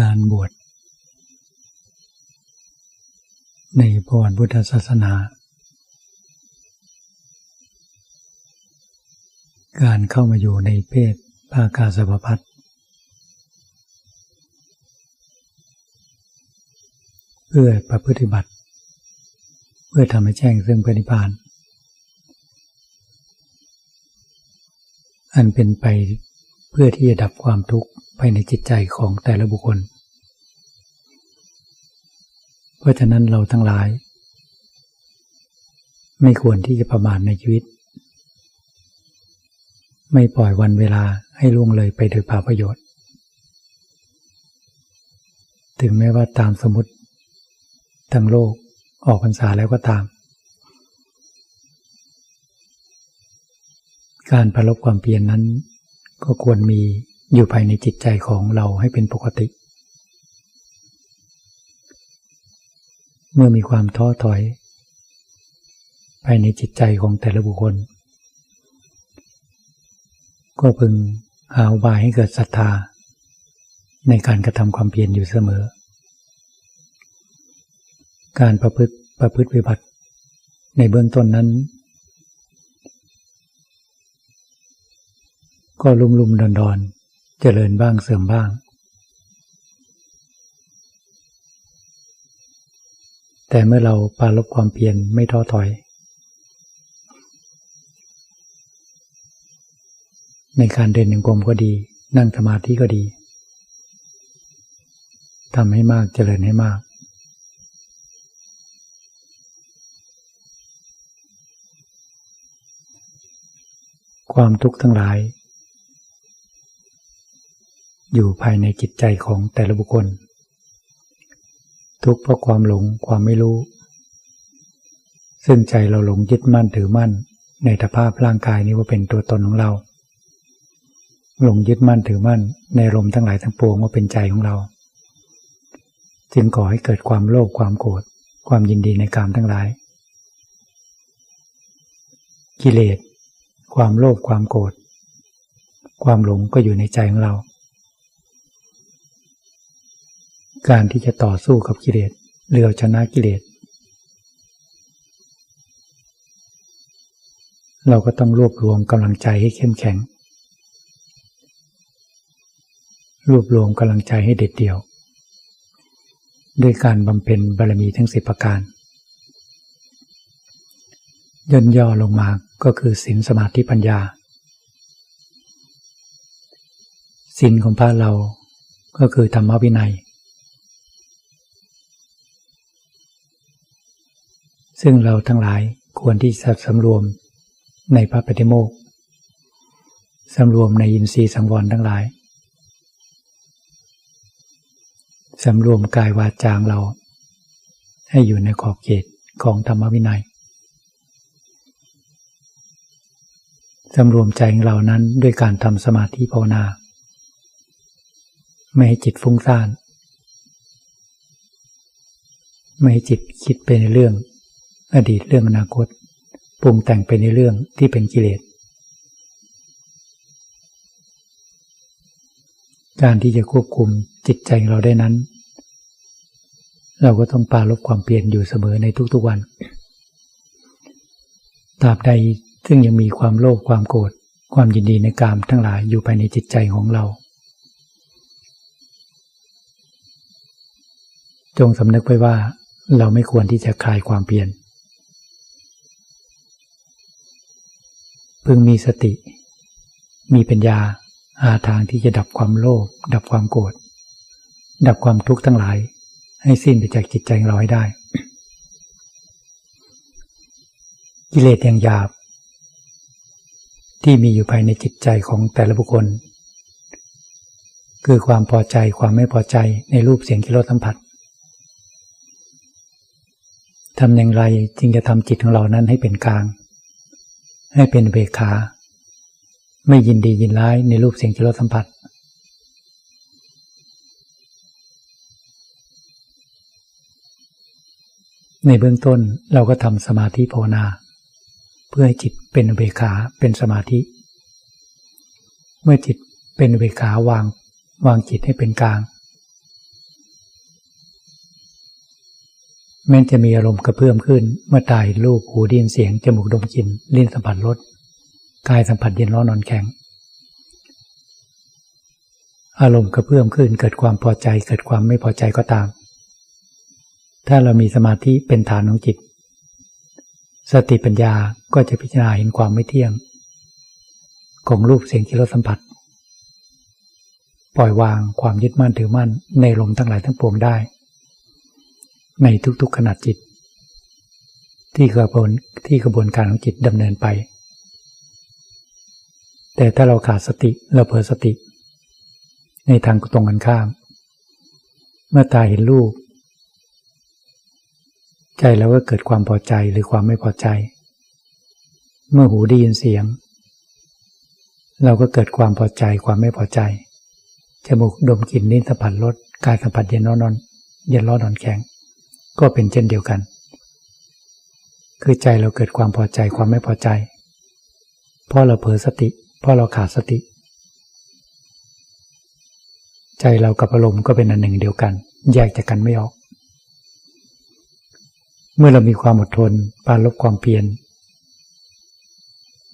การบวชในพรพุทธศาสนา การเข้ามาอยู่ในเพศภาคาสภพัฒเพื่อประพฤติบัติ เพื่อทำให้แจ้งซึ่งปฏิพาน อันเป็นไป เพื่อที่จะดับความทุกข์ภายในจิตใจของแต่ละบุคคล เพราะฉะนั้นเราทั้งหลาย ไม่ควรที่จะประมาทในชีวิต ไม่ปล่อยวันเวลาให้ล่วงเลยไปโดยเปล่าประโยชน์ ถึงแม้ว่าตามสมมติทั้งโลกออกพรรษาแล้วก็ตาม การประลบความเปลี่ยนนั้น ก็ควรมีอยู่ภายในจิตใจของเราให้เป็นปกติ เมื่อมีความท้อถอย ภายในจิตใจของแต่ละบุคคล ก็พึงหาอุบายให้เกิดศรัทธา ในการกระทำความเพียรอยู่เสมอ การประพฤติประพฤติวิบัติในเบื้องต้นนั้น ก็ลุ่มลุมดอนดอนเจริญบ้างเสื่อมบ้าง แต่เมื่อเราปาลบความเพียรไม่ท้อถอย ในการเดินยังกรมก็ดี นั่งสมาธิก็ดีทำให้มากเจริญให้มาก ความทุกข์ทั้งหลาย อยู่ภายในจิตใจของแต่ละบุคคล ทุกเพราะความหลงความไม่รู้ ซึ่งใจเราหลงยึดมั่นถือมั่น ในสภาพร่างกายนี้ว่าเป็นตัวตนของเรา หลงยึดมั่นถือมั่น ในลมทั้งหลายทั้งปวงว่าเป็นใจของเรา จึงก่อให้เกิดความโลภความโกรธความยินดีในกามทั้งหลาย กิเลสความโลภความโกรธความหลงก็อยู่ในใจของเรา การที่จะต่อสู้กับกิเลสหรือชนะกิเลส เราก็ต้องรวบรวมกำลังใจให้เข้มแข็ง รวบรวมกำลังใจให้เด็ดเดี่ยว ด้วยการบำเพ็ญบารมีทั้งสิบประการย่นย่อลงมาก็คือศีลสมาธิปัญญาศีลของพระเราก็คือธรรมวินัย ซึ่งเราทั้งหลายควรที่จะสำรวมในพระปฏิโมกสำรวมในอินทรีย์สังวรทั้งหลายสำรวมกายวาจางเรา ให้อยู่ในขอบเขตของธรรมวินัยสำรวมใจของเรานั้นด้วยการทำสมาธิภาวนา ไม่ให้จิตฟุ้งซ่าน ไม่ให้จิตคิดไปในเรื่อง อดีตเรื่องอนาคตปรุงแต่งไปในเรื่องที่เป็นกิเลส การที่จะควบคุมจิตใจเราได้นั้น เราก็ต้องปาลบความเปลี่ยนอยู่เสมอในทุกๆวันตราบใดซึ่งยังมีความโลภความโกรธความยินดีในกามทั้งหลายอยู่ภายในจิตใจของเรา จงสำนึกไว้ว่าเราไม่ควรที่จะคลายความเปลี่ยน พึงมีสติ มีปัญญาหาทางที่จะดับความโลภดับความโกรธดับความทุกข์ทั้งหลาย ให้สิ้นไปจากจิตใจเราให้ได้ กิเลสอย่างหยาบ ที่มีอยู่ภายในจิตใจของแต่ละบุคคล คือความพอใจความไม่พอใจในรูปเสียงกิโลสัมผัสทำอย่างไรจึงจะทำจิตของเรานั้นให้เป็นกลาง ให้เป็นเบขา ไม่ยินดียินร้ายในรูปเสียงจิรสัมผัส ในเบื้องต้นเราก็ทำสมาธิภาวนา เพื่อให้จิตเป็นเบขาเป็นสมาธิ เมื่อจิตเป็นเบขาวางวางจิตให้เป็นกลาง แม้จะมีอารมณ์กระเพื่อมขึ้น เมื่อตาเห็นรูปหูดินเสียง จมูกดมกลิ่นลิ้นสัมผัสรสกายสัมผัสเย็นร้อนนอนแข็ง อารมณ์กระเพื่อมขึ้นเกิดความพอใจ เกิดความไม่พอใจก็ตาม ถ้าเรามีสมาธิเป็นฐานของจิต สติปัญญาก็จะพิจารณาเห็นความไม่เที่ยง ของรูปเสียงกิรสสัมผัส ปล่อยวางความยึดมั่นถือมั่นในลมทั้งหลายทั้งปวงได้ ในทุกๆขณะจิต ที่กระบวนที่กระบวนการของจิตดำเนินไป แต่ถ้าเราขาดสติเราเผลอสติ ในทางตรงกันข้าม เมื่อตาเห็นรูปใจเราก็เกิดความพอใจหรือความไม่พอใจ เมื่อหูได้ยินเสียง เราก็เกิดความพอใจความไม่พอใจ จมูกดมกลิ่นลิ้นสัมผัสรสกายสัมผัสเย็นร้อนนอนเย็นร้อนนอนแข็ง ก็เป็นเช่นเดียวกัน คือใจเราเกิดความพอใจความไม่พอใจ เพราะเราเผลอสติ เพราะเราขาดสติ ใจเรากับอารมณ์ก็เป็นอันหนึ่งเดียวกัน แยกจากกันไม่ออก เมื่อเรามีความอดทนปาลบความเพียร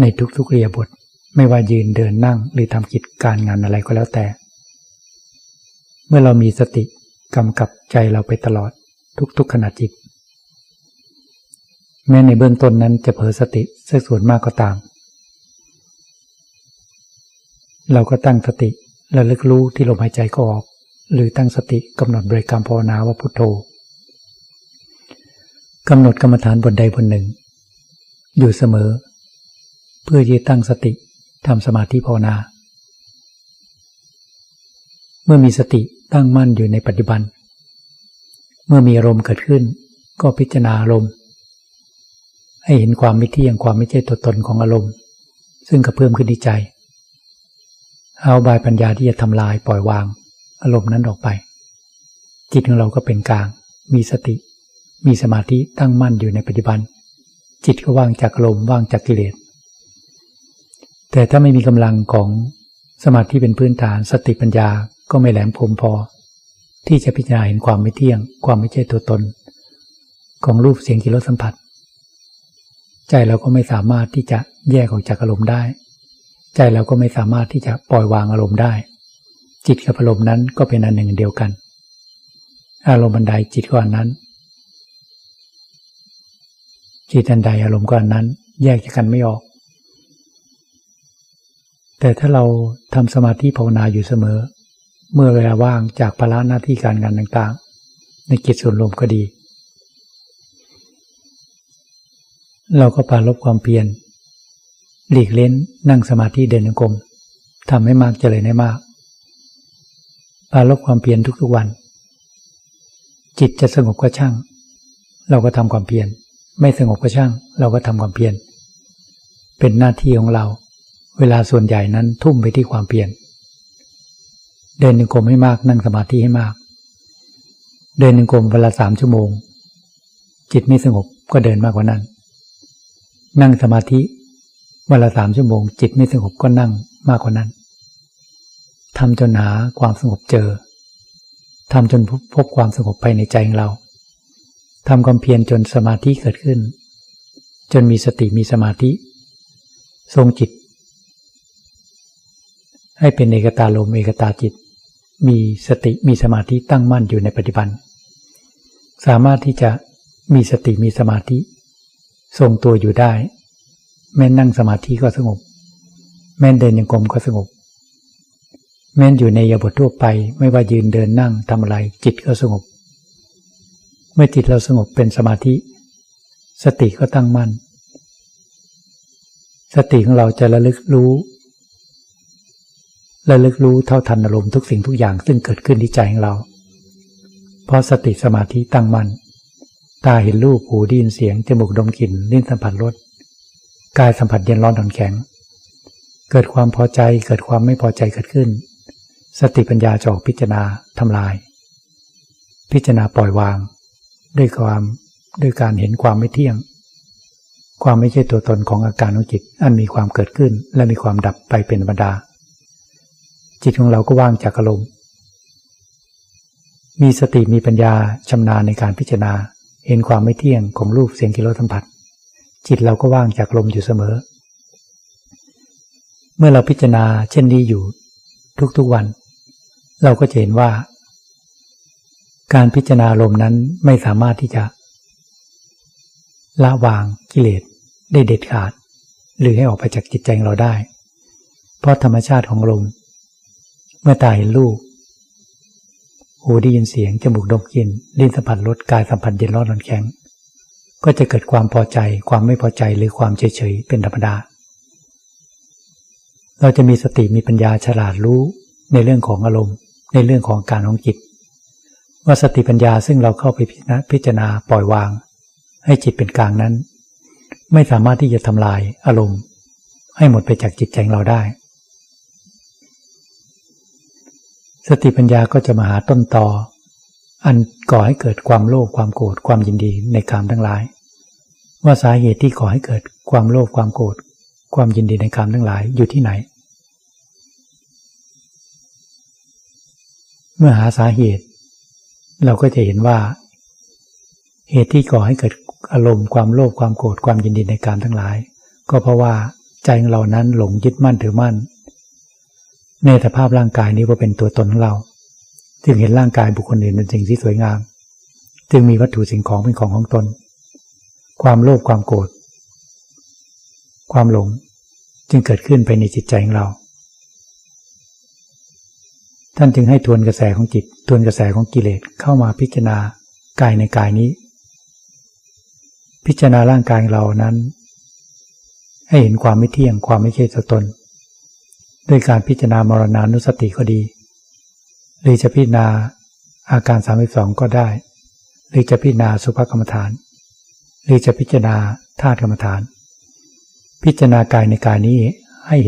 ในทุกๆเรียบทไม่ว่ายืนเดินนั่งหรือทำกิจการงานอะไรก็แล้วแต่ เมื่อเรามีสติกำกับใจเราไปตลอด ทุกๆขณะจิต แม้ในเบื้องต้นนั้นจะเผลอสติสักส่วนมากก็ตาม เราก็ตั้งสติและลึกรู้ที่ลมหายใจก็ออก หรือตั้งสติกำหนดบริกรรมภาวนาว่าพุทโธกำหนดกรรมฐานบนใดบนหนึ่ง อยู่เสมอ เพื่อที่ตั้งสติทำสมาธิภาวนา เมื่อมีสติตั้งมั่นอยู่ในปัจจุบัน เมื่อมีอารมณ์เกิดขึ้น ก็พิจารณาอารมณ์ ให้เห็นความไม่เที่ยงความไม่ใช่ตัวตนของอารมณ์ ซึ่งกระเพิ่มขึ้นในใจ เอาบายปัญญาที่จะทำลายปล่อยวาง อารมณ์นั้นออกไป จิตของเราก็เป็นกลาง มีสติ มีสมาธิตั้งมั่นอยู่ในปัจจุบัน จิตก็ว่างจากอารมณ์ว่างจากกิเลสแต่ถ้าไม่มีกำลังของสมาธิเป็นพื้นฐานสติปัญญาก็ไม่แหลมคมพอ ที่จะพิจารณาเห็นความไม่เที่ยง ความไม่ใช่ตัวตน ของรูปเสียงกิริสัมผัส ใจเราก็ไม่สามารถที่จะแยกออกจากอารมณ์ได้ ใจเราก็ไม่สามารถที่จะปล่อยวางอารมณ์ได้ จิตกับอารมณ์นั้นก็เป็นอันหนึ่งเดียวกัน อารมณ์บันไดจิตก็อันนั้น จิตอันใดอารมณ์ก็อันนั้น แยกจากกันไม่ออก แต่ถ้าเราทำสมาธิภาวนาอยู่เสมอ เมื่อเวลาว่างจากภาระหน้าที่การงานต่างๆ ในกิจส่วนรวมก็ดี เราก็ปาลบความเพียรหลีกเล่นนั่งสมาธิเดินจงกรมทำให้มากเจริญให้มากปาลบความเพียรทุกๆวัน จิตจะสงบก็ช่าง เราก็ทำความเพียรไม่สงบก็ช่าง เราก็ทำความเพียรเป็นหน้าที่ของเรา เวลาส่วนใหญ่นั้นทุ่มไปที่ความเพียร เดินจงกรมให้มาก นั่งสมาธิให้มาก เดินจงกรมเวลาสามชั่วโมง จิตไม่สงบก็เดินมากกว่านั้น นั่งสมาธิเวลาสามชั่วโมง จิตไม่สงบก็นั่งมากกว่านั้นทำจนหาความสงบเจอทำจนพบความสงบภายในใจของเราทำความเพียรจนสมาธิเกิดขึ้น จนมีสติมีสมาธิ ทรงจิต ให้เป็นเอกตาลมเอกตาจิต มีสติมีสมาธิตั้งมั่นอยู่ในปัจจุบัน สามารถที่จะมีสติมีสมาธิ ทรงตัวอยู่ได้ แม้นั่งสมาธิก็สงบ แม้เดินยังกรมก็สงบ แม้อยู่ในยาบททั่วไปไม่ว่ายืนเดินนั่งทำอะไรจิตก็สงบ เมื่อจิตเราสงบเป็นสมาธิ สติก็ตั้งมั่น สติของเราจะระลึกรู้ ระลึกรู้เท่าทันอารมณ์ทุกสิ่งทุกอย่างซึ่งเกิดขึ้นที่ใจของเรา เพราะสติสมาธิตั้งมั่น ตาเห็นรูป หูได้ยินเสียง จมูกดมกลิ่น ลิ้นสัมผัสรส กายสัมผัสเย็นร้อนอ่อนแข็ง เกิดความพอใจ เกิดความไม่พอใจเกิดขึ้น สติปัญญาจะออกพิจารณาทำลาย พิจารณาปล่อยวาง ด้วยความด้วยการเห็นความไม่เที่ยง ความไม่ใช่ตัวตนของอาการของจิต อันมีความเกิดขึ้นและมีความดับไปเป็นธรรมดา จิตของเราก็ว่างจากอารมณ์ มีสติมีปัญญาชำนาญในการพิจารณา เห็นความไม่เที่ยงของรูปเสียงกิริยสัมผัส จิตเราก็ว่างจากลมอยู่เสมอ เมื่อเราพิจารณาเช่นนี้อยู่ทุกๆวัน เราก็จะเห็นว่า การพิจารณาลมนั้นไม่สามารถที่จะ ละวางกิเลสได้เด็ดขาด หรือให้ออกไปจากจิตใจเราได้ เพราะธรรมชาติของลม มื่อตาเห็นรูป หูได้ยินเสียง จมูกดมกลิ่นลิ้นสัมผัสรสกายสัมผัสเย็นร้อนร้อนแข็ง ก็จะเกิดความพอใจ ความไม่พอใจหรือความเฉยเฉยเป็นธรรมดา เราจะมีสติมีปัญญาฉลาดรู้ในเรื่องของอารมณ์ ในเรื่องของการของจิต ว่าสติปัญญาซึ่งเราเข้าไปพิจารณาปล่อยวาง ให้จิตเป็นกลางนั้น ไม่สามารถที่จะทำลายอารมณ์ ให้หมดไปจากจิตใจเราได้ สติปัญญาก็จะมาหาต้นตอ อันก่อให้เกิดความโลภความโกรธความยินดีในกามทั้งหลาย ว่าสาเหตุที่ก่อให้เกิดความโลภความโกรธความยินดีในกามทั้งหลายอยู่ที่ไหน เมื่อหาสาเหตุ เราก็จะเห็นว่า เหตุที่ก่อให้เกิดอารมณ์ความโลภความโกรธความยินดีในกามทั้งหลาย ก็เพราะว่าใจของเรานั้นหลงยึดมั่นถือมั่น ในสภาพร่างกายนี้ว่าเป็นตัวตนของเรา จึงเห็นร่างกายบุคคลอื่นเป็นสิ่งที่สวยงาม จึงมีวัตถุสิ่งของเป็นของของตน ความโลภความโกรธ ความหลงจึงเกิดขึ้นไปในจิตใจของเรา ท่านจึงให้ทวนกระแสของจิต ทวนกระแสของกิเลสเข้ามาพิจารณากายในกายนี้ พิจารณาร่างกายเรานั้น ให้เห็นความไม่เที่ยงความไม่ใช่ตัวตน ด้วยการพิจารณามรณานุสติก็ดี หรือจะพิจารณาอาการ 32 ก็ได้ หรือจะพิจารณาสุภกรรมฐาน หรือจะพิจารณาธาตุกรรมฐาน พิจารณากายในกายนี้ให้เห็น